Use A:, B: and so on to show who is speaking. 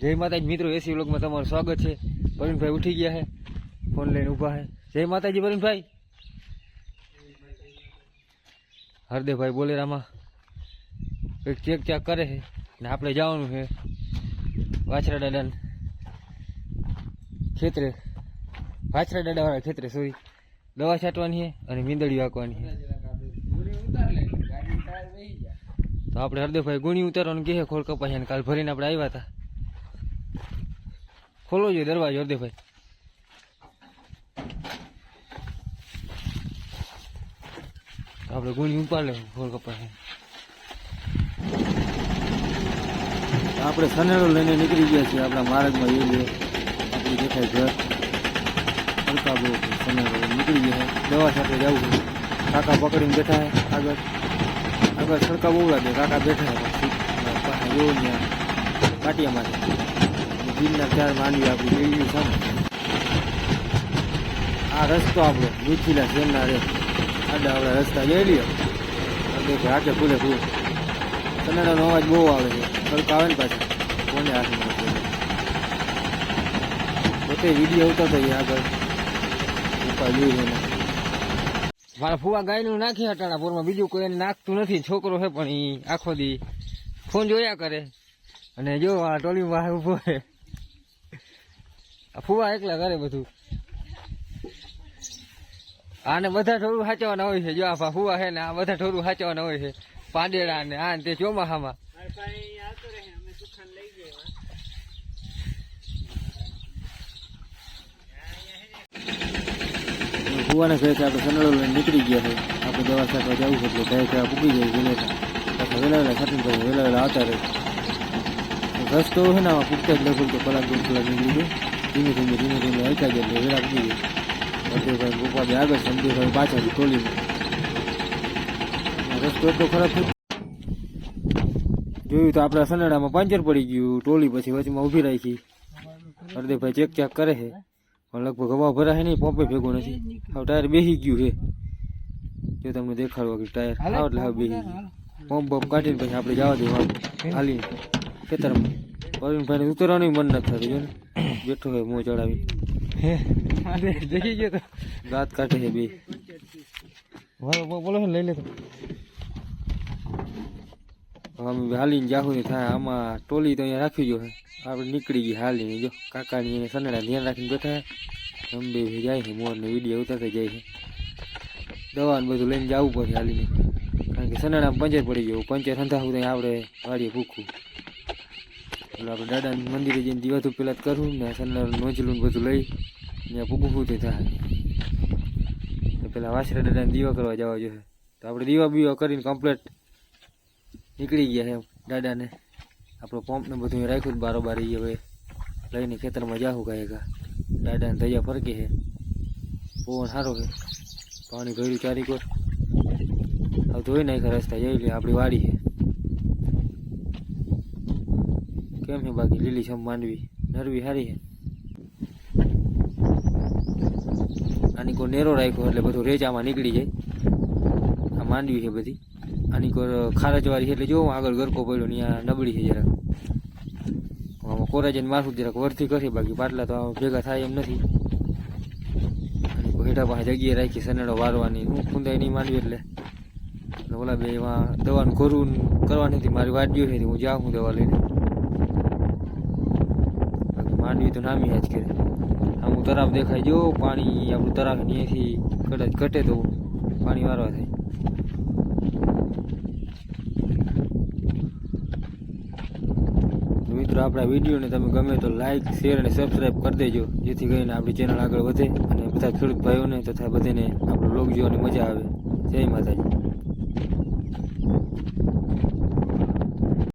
A: જય માતાજી, મિત્રો, એસી વ્લોગમાં તમારું સ્વાગત છે. પ્રવીણભાઈ ઉઠી ગયા છે. ફોન લઈને ઊભા છે. જય માતાજી પ્રવીણભાઈ હરદેવભાઈ બોલેરામાં કંઈક ચેક ચેક કરે છે. ને આપણે જવાનું છે વાછરા દાદાને ખેતરે. વાછરા દાદાવાળા ખેતરે સોરી દવા છાંટવાની છે અને મીંદડી વાંકવાની છે. તો આપણે હરદેવભાઈ ગુણી ઉતારવાનું કહે ખોળ કપાઈ કાલ ભરીને આપણે આવ્યા હતા. ખોલો જોઈએ દરવાજો હરદેભાઈ આપણે ગુણી ઉપાડ લે ખોળ કપાઈ આપણે સનેડો લઈને નીકળી ગયા છીએ આપણા માર્ગમાં એ લે આપણું દેખાય ઘર બહુ સનેડો નીકળી ગયા દવા સાથે જવું છે. કાકા પકડીને બેઠા છે આગળ. આગળ સડકા બહુ લાગે. કાકા બેઠા છે. પછી જોવું પાટિયા માટે જીમના ચાર માંડવી આપણી જોઈ સામે આ રસ્તો આપણો મીઠીલા શેરના રે. આડા આપણા રસ્તા લ્યો. દેખો આખે ફૂલે ફૂલ. કન્નડાનો અવાજ બહુ આવે છે. કરતા આવે ને પાછા. કોને હાથમાં પોતે વીડિયો ઉતારતો છે આગળ. ઉપાય જોઈ મારા ફુવા ગાયનું નાખી હટાણા પોરમાં. બીજું કોઈ નાખતું નથી. છોકરો છે પણ એ આખો દી ફોન જોયા કરે. અને જો આ ટોલી વાહ ઊભો છે. ફુવા એકલા કરે બધું. આને બધા ઢોરું સાચવાના હોય છે. જો આ ફુવા છે ને આ બધા ઢોરું સાચવાના હોય છે. પાંદેડા ને આ તે ચોમાસામાં ફુવાને કહે છે આપણે સનડો લઈને નીકળી ગયા છે આપણે દવા છાંટવા જવું છે એટલે કહે છે પૂકી જાય વેલા વેલા વેલા વેલા આવતા રહે. રસ્તો છે ને આમાં પૂગતા જ લગભગ તો કલાક દોઢ કલાક નીકળી ગયો. ધીમે ધીમે ધીમે ધીમે આવતા જાય એટલે વેલા પૂકી જાય. ગોપાભાઈ આગળ અડધેભાઈ પાછળ ટોલીમાં. રસ્તો એટલો ખરાબ થયો. જોયું તો આપણા સનાડામાં પાંજર પડી ગયું ટોલી પછી વચમાં ઊભી રાખી. હરદેભાઈ ચેક ચેક કરે છે. પણ લગભગ હવા ભરાય નહીં પંપે ભેગો નથી. હવે ટાયર બેસી ગયું છે. જો તમને દેખાડવા કે ટાયર. આવ એટલે હવે બેસી ગયું. પંપ બમ્પ કાઢીને પછી આપણે જવા દેવા હાલી ખેતરમાં. પરવીનભાઈને ઉતરવાનું મન નથી થતું જો ને. બેઠો હોય મોં ચડાવી દેખી ગયો તો. દાંત કાઢે છે બે. બોલો લઈ લે તો. અમે હાલીને જાહુ ને થાય. આમાં ટોલી તો અહીંયા રાખી જો આપણે નીકળી ગઈ હાલીને. જો કાકાની એને સનેડા ધ્યાન રાખીને બેઠા અંબે જાય છે મોરને વીડિયો ઉતારતા જાય છે. દવા બધું લઈને જવું પડે હાલીને. કારણ કે સનેડામાં પંચર પડી ગયું. પંચર સંધાવું તો આપણે વાડીએ ભૂખું. એટલે આપણે દાદાના મંદિરે જઈને દીવાતું પેલા જ કરવું ને સન્નાર નોંચલું બધું લઈ, ને ભૂખું તે થાય. પેલા વાસરા દાદાને દીવા કરવા જવા જોઈએ. તો આપણે દીવા બીવા કરીને કમ્પ્લેટ નીકળી ગયા એમ દાદાને. આપણો પંપને બધું રાખ્યું જ બારોબાર એ હવે. લઈને ખેતરમાં જાહું કાંઈ કા દાદાને ધૈયા ફરકે છે. પવન સારો છે. પાણી ભર્યું ચારી કોર. હવે ધોઈ નાખ્યા રસ્તા, જઈ લે, આપણી વાડી છે. કેમ છે બાકી? લીલી છમ માંડવી. નરવી સારી છે. આની કોઈ નેરો રાખ્યો એટલે બધું રેચ આમાં નીકળી જાય. આ માંડવી છે બધી. આની કોઈ ખારજવાળી છે એટલે જો આગળ ગરકો પડ્યો ત્યાં નબળી છે જરાક. આમાં કોરાજન માથું જરાક વરથી કરી, બાકી પાટલા તો ભેગા થાય એમ નથી. હેઠા પાસે જગ્યાએ રાખી સનેડો વારવાની. હું ખૂંદાઈ નહીં માંડવી એટલે. ઓલા બે એમાં દવાનું કરવું કરવાની હતી. મારી વાટ જોઈ હતી હું જાઉં દવા લઈને. માંડવી તો નામી જ કરે આમ તરાવ દેખાય, જો પાણી આપણું તરાવ અહીંયાથી કદાચ ઘટે તો પાણી વારવા થાય. મિત્રો, આપણા વિડીયોને તમે ગમે તો લાઇક શેર અને સબસ્ક્રાઈબ કરી દેજો, જેથી કરીને આપણી ચેનલ આગળ વધે અને બધા ખેડૂત ભાઈઓને તથા બધાને આપણો લોક જોવાની મજા આવે. જય માતાજી.